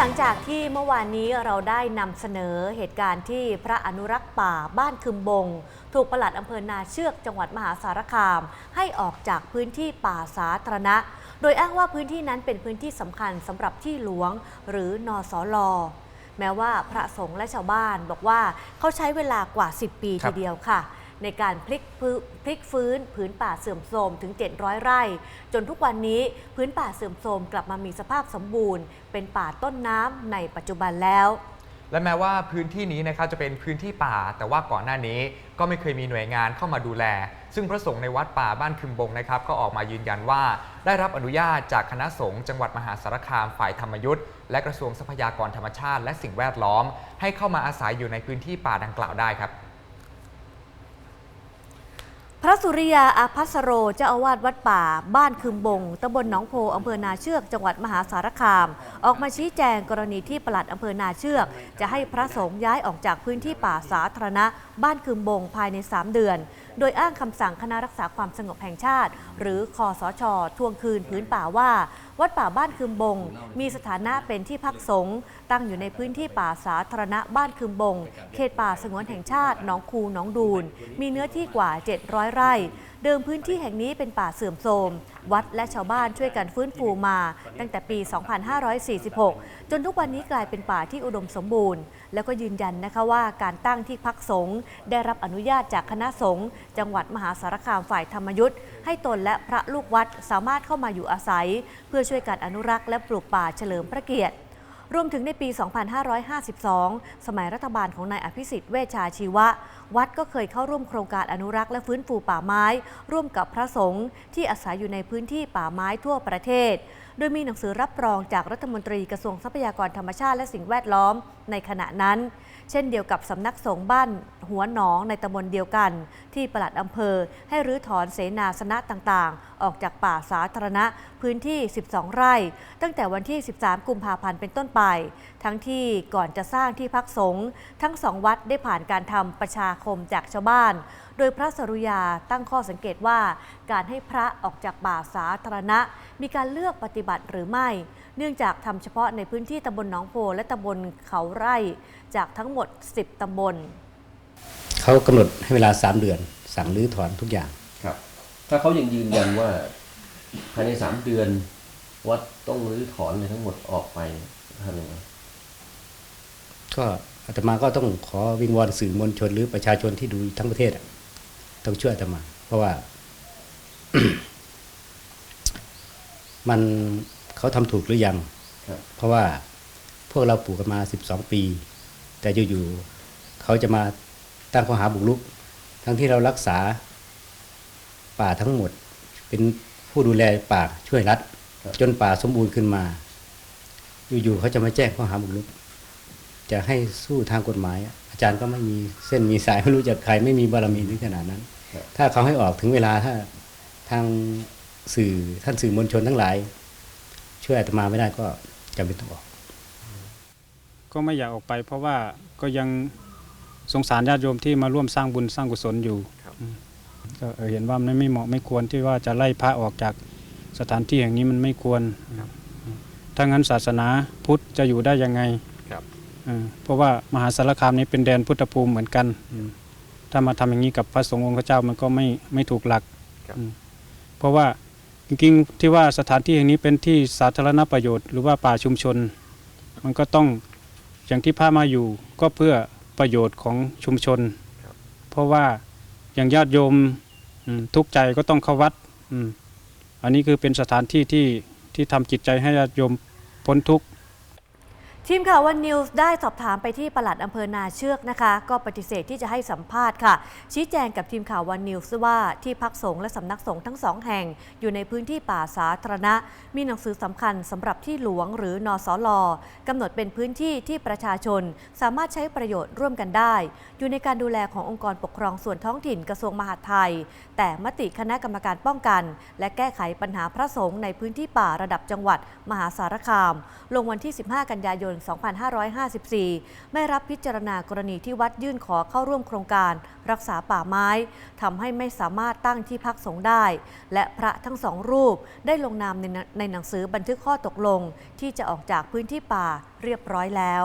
หลังจากที่เมื่อวานนี้เราได้นำเสนอเหตุการณ์ที่พระอนุรักษ์ป่าบ้านคึมบง ถูกปลัดอำเภอนาเชือกจังหวัดมหาสารคาม ให้ออกจากพื้นที่ป่าสาธารณะ โดยอ้างว่าพื้นที่นั้นเป็นพื้นที่สำคัญสำหรับที่หลวง หรือนอสอลอแม้ว่าพระสงฆ์และชาวบ้านบอกว่าเขาใช้เวลากว่า 10 ปีทีเดียวค่ะ ในการพลิกฟื้นพลิกฟื้นผืนป่าเสื่อมโทรมถึง 700 ไร่ จนทุกวันนี้พื้นป่าเสื่อมโทรมกลับมามีสภาพสมบูรณ์ เป็นป่าต้นน้ำในปัจจุบันแล้วและแม้ว่าพื้นที่นี้นะครับจะเป็นพื้นที่ป่า แต่ว่าก่อนหน้านี้ก็ไม่เคยมีหน่วยงานเข้ามาดูแล ซึ่งพระสงฆ์ในวัดป่าบ้านคึมบงนะครับ ก็ออกมายืนยันว่า ได้รับอนุญาตจากคณะสงฆ์จังหวัดมหาสารคามฝ่ายธรรมยุทธ์และกระทรวงทรัพยากรธรรมชาติ และสิ่งแวดล้อม ให้เข้ามาอาศัยอยู่ในพื้นที่ป่าดังกล่าวได้ครับ พระสุริยาอาภัสโรเจ้าอาวาสวัดป่า บ้านคืมบงตำบลหนองโพอำเภอนาเชือก จังหวัดมหาสารคาม ออกมาชี้แจงกรณีที่ปลัดอำเภอนาเชือก จะให้พระสงฆ์ย้ายออกจากพื้นที่ป่าสาธารณะ บ้านคืมบงภายใน 3 เดือนโดยอ้างคำสั่งคณะรักษาความสงบแห่งชาติ หรือคอสชทวงคืนพื้นป่าว่า วัดป่าบ้านคืมบง มีสถานะเป็นที่พักสงฆ์ตั้งอยู่ในพื้นที่ป่าสาธารณะบ้านคืมบง เขตป่าสงวนแห่งชาติหนองคูหนองดูน มีเนื้อที่กว่า 700 ไร่ เดิมพื้นที่แห่งนี้เป็นป่าเสื่อมโทรม วัดและชาวบ้านช่วยกันฟื้นฟูมา ตั้งแต่ปี 2546 จนทุกวันนี้กลายเป็นป่าที่อุดมสมบูรณ์ แล้วก็ยืนยันนะคะว่าการตั้งที่พักสงฆ์ได้รับอนุญาตจากคณะสงฆ์จังหวัดมหาสารคามฝ่ายธรรมยุทธ์ให้ตนและพระลูกวัดสามารถเข้ามาอยู่อาศัย เพื่อช่วยกันอนุรักษ์และปลูกป่าเฉลิมพระเกียรติ รวมถึงในปี 2552 สมัยรัฐบาลของนายอภิสิทธิ์เวชชาชีวะ วัดก็เคยเข้าร่วมโครงการอนุรักษ์และฟื้นฟูป่าไม้ ร่วมกับพระสงฆ์ที่อาศัยอยู่ในพื้นที่ป่าไม้ทั่วประเทศโดยมีหนังสือรับรองจากรัฐมนตรีกระทรวงทรัพยากรธรรมชาติและสิ่งแวดล้อมในขณะนั้น เช่นเดียวกับสำนักสงฆ์บ้าน หัวหนองในตำบลเดียวกัน ที่ปลัดอำเภอ ให้รื้อถอนเสนาสนะต่างๆ ออกจากป่าสาธารณะพื้นที่ 12 ไร่ ตั้งแต่วันที่ 13 กุมภาพันธ์เป็นต้นไป ทั้งที่ก่อนจะสร้างที่พักสงฆ์ทั้งสองวัดได้ผ่านการทำประชาคมจากชาวบ้าน โดยพระสรุยาตั้งข้อสังเกตว่า การให้พระออกจากป่าสาธารณะ มีการเลือกปฏิฏิบัติหรือไม่ เนื่องจากทำเฉพาะในพื้นที่ตำบลหนองโพและตำบลเขาไร่จากทั้งหมด 10ตำบล เขากำหนดให้เวลาสามเดือน สั่งรื้อถอนทุกอย่าง ครับ ถ้าเขายังยืนยันว่าภายในสามเดือนวัดต้องรื้อถอนเลยทั้งหมดออกไปทำยังไงก็อาตมาก็ต้องขอวิงวอนสื่อมวลชนหรือประชาชนที่ดูทั้งประเทศอะต้องช่วยอาตมา เพราะว่า มันเขาทำถูกหรือยังครับเพราะว่าพวกเราปลูกกันมา 12 ปี แต่อยู่ๆเขาจะมาตั้งข้อหาบุกรุก ทั้งที่เรารักษาป่าทั้งหมด เป็นผู้ดูแลป่าช่วยรัฐ จนป่าสมบูรณ์ขึ้นมา อยู่ๆเขาจะมาแจ้งข้อหาบุกรุก จะให้สู้ทางกฎหมาย อาจารย์ก็ไม่มีเส้นมีสายไม่รู้จักใครไม่มีบารมีถึงขนาดนั้นครับถ้าเขาให้ออกถึงเวลาถ้าทาง สื่อท่านสื่อมวลชนทั้งหลาย ช่วยอาตมาไม่ได้ก็จำเป็นต้องออก ก็ไม่อยากออกไป เพราะว่าก็ยังสงสารญาติโยมที่มาร่วมสร้างบุญสร้างกุศลอยู่อืมก็เออเห็นว่ามันไม่เหมาะไม่ควรที่ว่าจะไล่พระออกจากสถานที่แห่งนี้มันไม่ควรอืมถ้างั้นศาสนาพุทธจะอยู่ได้ยังไงครับอืมเพราะว่ามหาสารคามนี้เป็นแดนพุทธภูมิเหมือนกันอืมถ้ามาทำอย่างนี้กับพระสงฆ์องค์เจ้ามันก็ไม่ไม่ถูกหลักครับอืมเพราะว่า จริงๆที่ว่าสถานที่แห่งนี้เป็นที่สาธารณประโยชน์ หรือว่าป่าชุมชน มันก็ต้องอย่างที่พามาอยู่ก็เพื่อประโยชน์ของชุมชน เพราะว่าอย่างญาติโยมทุกใจก็ต้องเข้าวัดอันนี้คือเป็นสถานที่ที่ที่ทำจิตใจให้ญาติโยมพ้นทุกข์ ทีมข่าววันนิวส์ได้สอบถามไปที่ปลัดอำเภอนาเชือกนะคะ ก็ปฏิเสธที่จะให้สัมภาษณ์ค่ะ ชี้แจงกับทีมข่าววันนิวส์ว่าที่พักสงฆ์และสำนักสงฆ์ทั้งสองแห่ง อยู่ในพื้นที่ป่าสาธารณะ มีหนังสือสำคัญสำหรับที่หลวงหรือนอสลกำหนดเป็นพื้นที่ที่ประชาชน สามารถใช้ประโยชน์ร่วมกันได้ อยู่ในการดูแลขององค์กรปกครองส่วนท้องถิ่นกระทรวงมหาดไทย แต่มติคณะกรรมการป้องกัน และแก้ไขปัญหาพระสงฆ์ในพื้นที่ป่าระดับจังหวัด มหาสารคาม ลงวันที่ 15 กันยายนน 2554 ไม่รับพิจารณากรณีที่วัดยื่นขอเข้าร่วมโครงการ รักษาป่าไม้ทำให้ไม่สามารถตั้งที่พักสงฆ์ได้ และพระทั้งสองรูปได้ลงนามในในหนังสือบันทึกข้อตกลง ที่จะออกจากพื้นที่ป่าเรียบร้อยแล้ว